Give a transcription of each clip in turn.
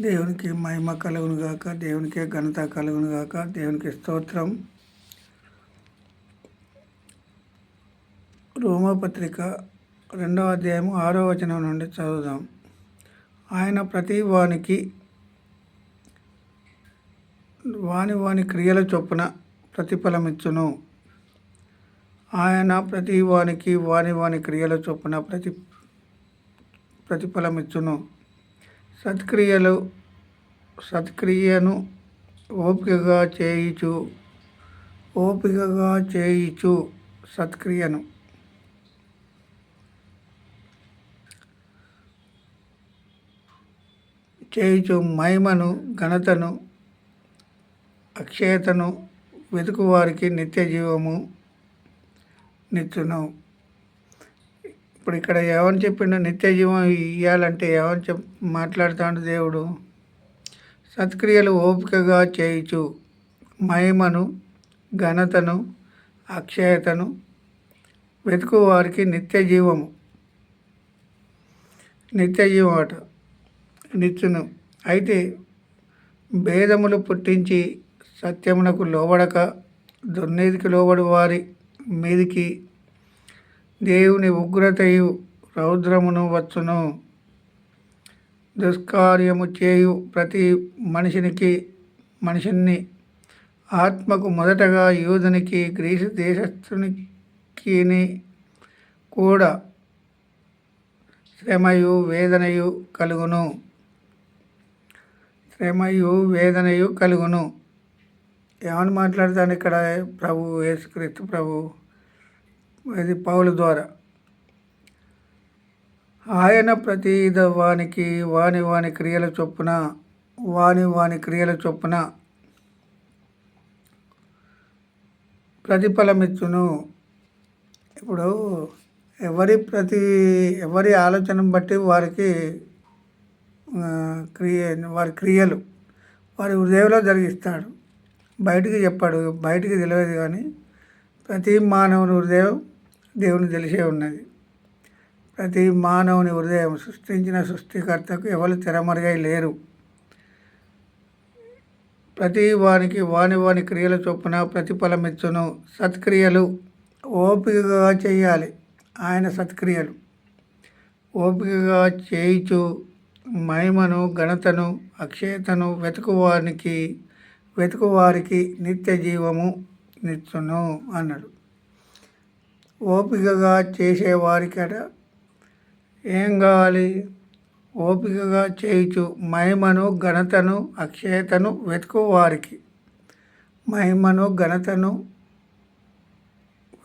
దేవునికి మహిమ కలుగును గాక దేవునికి ఘనత కలుగును గాక దేవునికి స్తోత్రం. రోమపత్రిక రెండవ అధ్యాయం ఆరో వచనం నుండి చదువుదాం. ఆయన ప్రతి వానికి వాని వాని క్రియల చొప్పున ప్రతిఫలమిచ్చును. ఆయన ప్రతి వానికి వాని వాని క్రియల చొప్పున ప్రతి ప్రతిఫలమిచ్చును. సత్క్రియలు సత్క్రియను ఓపికగా చేయిచు ఓపికగా చేయిచు సత్క్రియను. చేయిచు మహిమను ఘనతను అక్షయతను వెతుకువారికి నిత్య జీవము నిచ్చును ఇప్పుడు ఇక్కడ ఏమని చెప్పిండు నిత్య జీవం ఇవ్వాలంటే ఏమని చెప్ మాట్లాడుతాడు దేవుడు? సత్క్రియలు ఓపికగా చేయుచు మహిమను ఘనతను అక్షయతను వెతుకు వారికి నిత్య జీవము. నిత్య జీవం అట నిత్యను. అయితే భేదములు పుట్టించి సత్యమునకు లోబడక దుర్నీతికి లోబడి వారి మీదికి దేవుని ఉగ్రతయు రౌద్రమును వచ్చును. దుష్కార్యము చేయు ప్రతి మనిషినికి మనిషిని ఆత్మకు మొదటగా యూదునికి గ్రీసు దేశస్థునికి కూడా శ్రమయు వేదనయు కలుగును. శ్రమయు వేదనయు కలుగును. ఏమని మాట్లాడతాను ఇక్కడ ప్రభు? యేసుక్రీస్తు ప్రభు. ఇది పౌలు ద్వారా. ఆయన ప్రతి వానికి వాని వాని క్రియల చొప్పున వాని వాని క్రియల చొప్పున ప్రతిఫలమిచ్చును. ఇప్పుడు ఎవరి ప్రతి ఎవరి ఆలోచన బట్టి వారికి క్రియ వారి క్రియలు వారి హృదయంలో జరిగిస్తాడు. బయటికి చెప్పాడు బయటికి తెలియదు కానీ ప్రతి మానవుని హృదయం దేవుని తెలిసే ఉన్నది. ప్రతి మానవుని హృదయం సృష్టించిన సృష్టికర్తకు ఎవరు తెరమరుగై లేరు. ప్రతి వానికి వాని వాని క్రియల చొప్పున ప్రతిఫలమిచ్చును. సత్క్రియలు ఓపికగా చేయాలి. ఆయన సత్క్రియలు ఓపికగా చేయిచు మహిమను ఘనతను అక్షయతను వెతుకువానికి వెతుకువారికి నిత్య జీవము నిచ్చును అన్నాడు. ఓపికగా చేసేవారికట ఏం కావాలి ఓపికగా చేయుచు మహిమను ఘనతను అక్షయతను వెతుకువారికి. మహిమను ఘనతను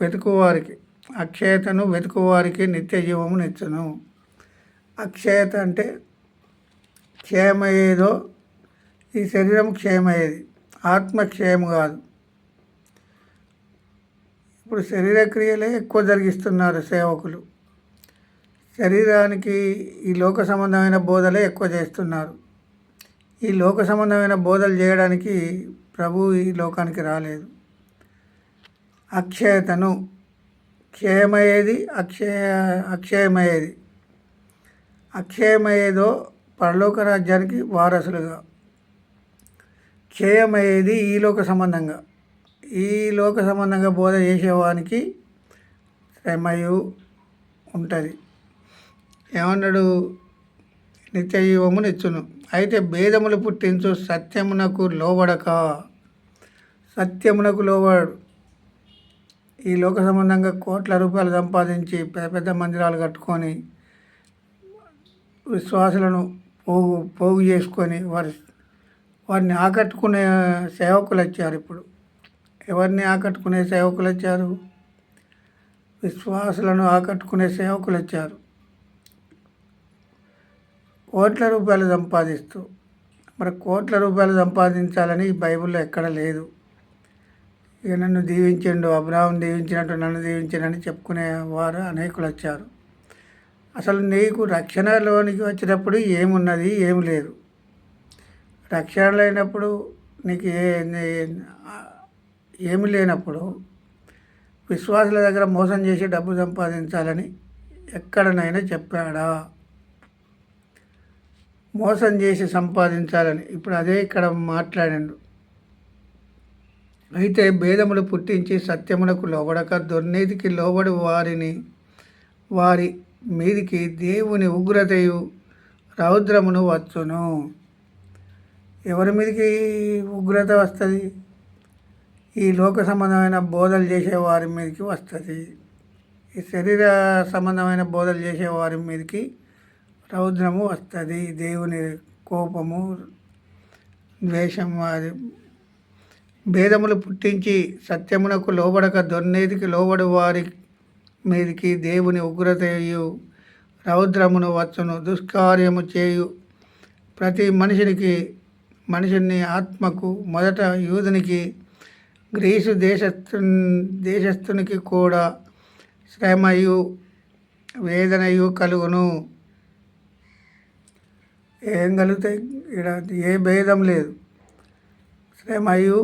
వెతుకువారికి. అక్షయతను వెతుకువారికి నిత్య జీవము అక్షయత అంటే క్షేమయ్యేదో ఈ శరీరం క్షేమయ్యేది ఆత్మక్షేమం కాదు. ఇప్పుడు శరీరక్రియలే ఎక్కువ జరిగిస్తున్నారు సేవకులు. శరీరానికి ఈ లోక సంబంధమైన బోధలే ఎక్కువ చేస్తున్నారు. ఈ లోక సంబంధమైన బోధలు చేయడానికి ప్రభు ఈ లోకానికి రాలేదు. అక్షయతను క్షయమయ్యేది అక్షయ అక్షయమయ్యేది అక్షయమయ్యేదో పరలోక రాజ్యానికి వారసులుగా. క్షయమయ్యేది ఈ లోక సంబంధంగా. ఈ లోక సంబంధంగా బోధ చేసేవానికి శ్రమయు ఉంటుంది. ఏమన్నాడు? నిత్య జీవము నిచ్చును అయితే భేదములు పుట్టించు సత్యమునకు లోబడక. సత్యమునకు లోబడు. ఈ లోక సంబంధంగా కోట్ల రూపాయలు సంపాదించి పెద్ద పెద్ద మందిరాలు కట్టుకొని విశ్వాసులను పోగు పోగు చేసుకొని వారి వారిని ఆకట్టుకునే సేవకులు వచ్చారు ఇప్పుడు. ఎవరిని ఆకట్టుకునే సేవకులు వచ్చారు విశ్వాసులను ఆకట్టుకునే సేవకులు వచ్చారు కోట్ల రూపాయలు సంపాదిస్తూ మరి కోట్ల రూపాయలు సంపాదించాలని బైబిల్లో ఎక్కడ లేదు. ఇక నన్ను దీవించండు అబ్రాహం దీవించినట్టు నన్ను దీవించనని చెప్పుకునే వారు అనేకులు వచ్చారు అసలు నీకు రక్షణలోనికి వచ్చినప్పుడు ఏమున్నది ఏమి లేదు. రక్షణ లేనప్పుడు నీకు ఏ ఏమి లేనప్పుడు విశ్వాసుల దగ్గర మోసం చేసి డబ్బు సంపాదించాలని ఎక్కడనైనా చెప్పాడా? మోసం చేసి సంపాదించాలని ఇప్పుడు అదే ఇక్కడ మాట్లాడండు. అయితే భేదములు పుట్టించి సత్యమునకు లోబడక దుర్నీతికి లోబడి వారిని వారి మీదికి దేవుని ఉగ్రతయు రౌద్రమును వచ్చును. ఎవరి మీదకి ఉగ్రత వస్తుంది? ఈ లోక సంబంధమైన బోధలు చేసేవారి మీదకి వస్తుంది. ఈ శరీర సంబంధమైన బోధలు చేసేవారి మీదకి రౌద్రము వస్తుంది. దేవుని కోపము ద్వేషం అది భేదములు పుట్టించి సత్యమునకు లోబడక దొన్నేదికి లోబడి వారి మీదికి దేవుని ఉగ్రతయు రౌద్రమును వచ్చును దుష్కార్యము చేయు. ప్రతి మనిషినికి మనిషిని ఆత్మకు మొదట యూదునికి గ్రీసు దేశస్థు దేశస్థునికి కూడా శ్రమయు వేదనయు కలుగును. ఏం కలుగుతాయి? ఇక్కడ ఏ భేదం లేదు. శ్రమయు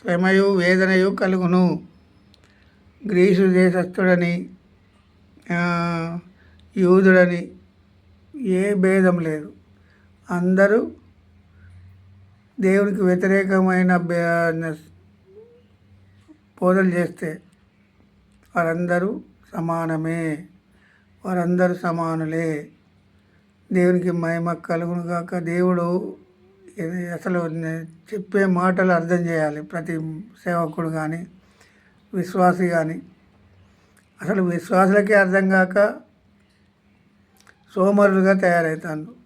శ్రమయు వేదనయు కలుగును. గ్రీసు దేశస్థుడని యూదుడని ఏ భేదం లేదు. అందరూ దేవునికి వ్యతిరేకమైన బోధలు చేస్తే వారందరూ సమానమే. వారందరూ సమానులే. దేవునికి మహిమ కలుగును కాక దేవుడు అసలు చెప్పే మాటలు అర్థం చేయాలి. ప్రతి సేవకుడు కానీ విశ్వాసి కానీ అసలు విశ్వాసులకే అర్థం కాక సోమరులుగా తయారవుతాను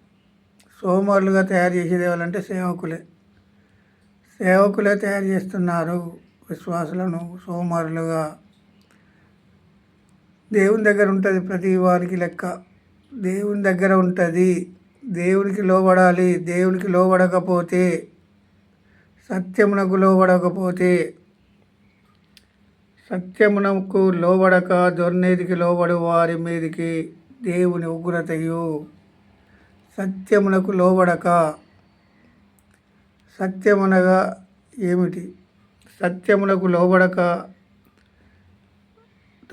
సోమరులుగా తయారు చేసేది ఎవరంటే సేవకులే. సేవకులే తయారు చేస్తున్నారు విశ్వాసులను సోమరులుగా. దేవుని దగ్గర ఉంటుంది ప్రతి వారికి లెక్క. దేవుని దగ్గర ఉంటుంది. దేవునికి లోబడాలి. దేవునికి లోబడకపోతే సత్యమునకు లోబడకపోతే సత్యమునకు లోబడక దొర్నేదికి లోబడు వారి మీదికి దేవుని ఉగ్రతయు. సత్యమునకు లోబడక. సత్యమునగా ఏమిటి? సత్యమునకు లోబడక.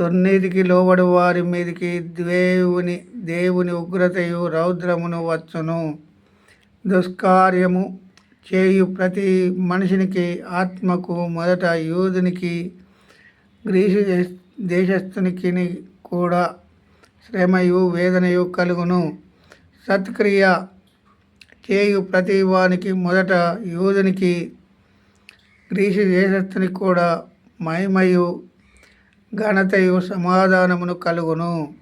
దుర్నీతికి లోబడి వారి మీదికి దేవుని దేవుని ఉగ్రతయు రౌద్రమును వచ్చును. దుష్కార్యము చేయు ప్రతి మనిషినికి ఆత్మకు మొదట యూదునికి గ్రీసు దేశస్థునికి కూడా శ్రమయు వేదనయు కలుగును. సత్క్రియ చేయు ప్రతి వానికి మొదట యూదునికి గ్రీసు దేశస్థునికి కూడా మహిమయు ఘనతయు సమాధానమును కలుగును.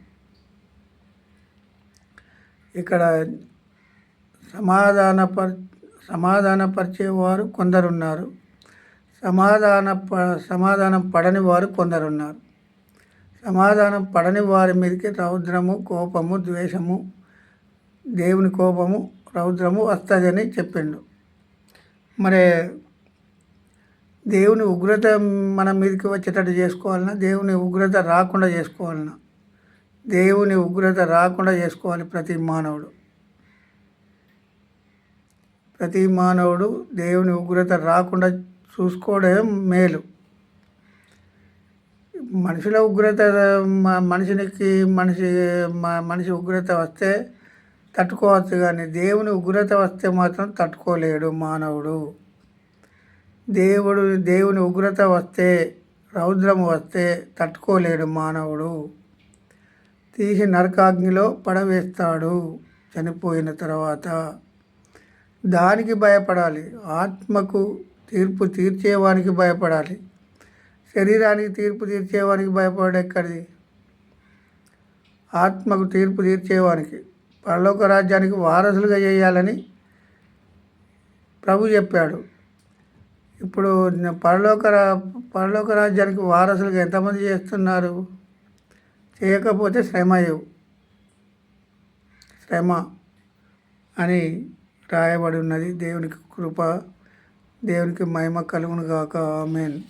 ఇక్కడ సమాధానపర్ సమాధానపరిచేవారు కొందరున్నారు. సమాధాన ప సమాధానం పడని వారు కొందరున్నారు. సమాధానం పడని వారి మీదకి రౌద్రము కోపము ద్వేషము దేవుని కోపము రౌద్రము వస్తుందని చెప్పిండు. మరి దేవుని ఉగ్రత మన మీదకి వచ్చేటట్టు చేసుకోవాలన్నా దేవుని ఉగ్రత రాకుండా చేసుకోవాలన్నా దేవుని ఉగ్రత రాకుండా చేసుకోవాలి ప్రతి మానవుడు. ప్రతి మానవుడు దేవుని ఉగ్రత రాకుండా చూసుకోవడం మేలు. మనుషుల ఉగ్రత మనిషికి మనిషి మనిషి ఉగ్రత వస్తే తట్టుకోవచ్చు కానీ దేవుని ఉగ్రత వస్తే మాత్రం తట్టుకోలేడు మానవుడు. దేవుడు దేవుని ఉగ్రత వస్తే రౌద్రము వస్తే తట్టుకోలేడు మానవుడు. తీసి నరకాగ్నిలో పడవేస్తాడు చనిపోయిన తర్వాత. దానికి భయపడాలి. ఆత్మకు తీర్పు తీర్చేవానికి భయపడాలి. శరీరానికి తీర్పు తీర్చేవానికి భయపడెక్కడిది ఆత్మకు తీర్పు తీర్చేవానికి. పరలోక రాజ్యానికి వారసులుగా చేయాలని ప్రభు చెప్పాడు. ఇప్పుడు పరలోక పరలోక రాజ్యానికి వారసులుగా ఎంతమంది చేస్తున్నారు? చేయకపోతే శ్రమయు శ్రమ అని రాయబడి ఉన్నది. దేవునికి కృప దేవునికి మహిమ కలుగును గాక. ఆమెన్.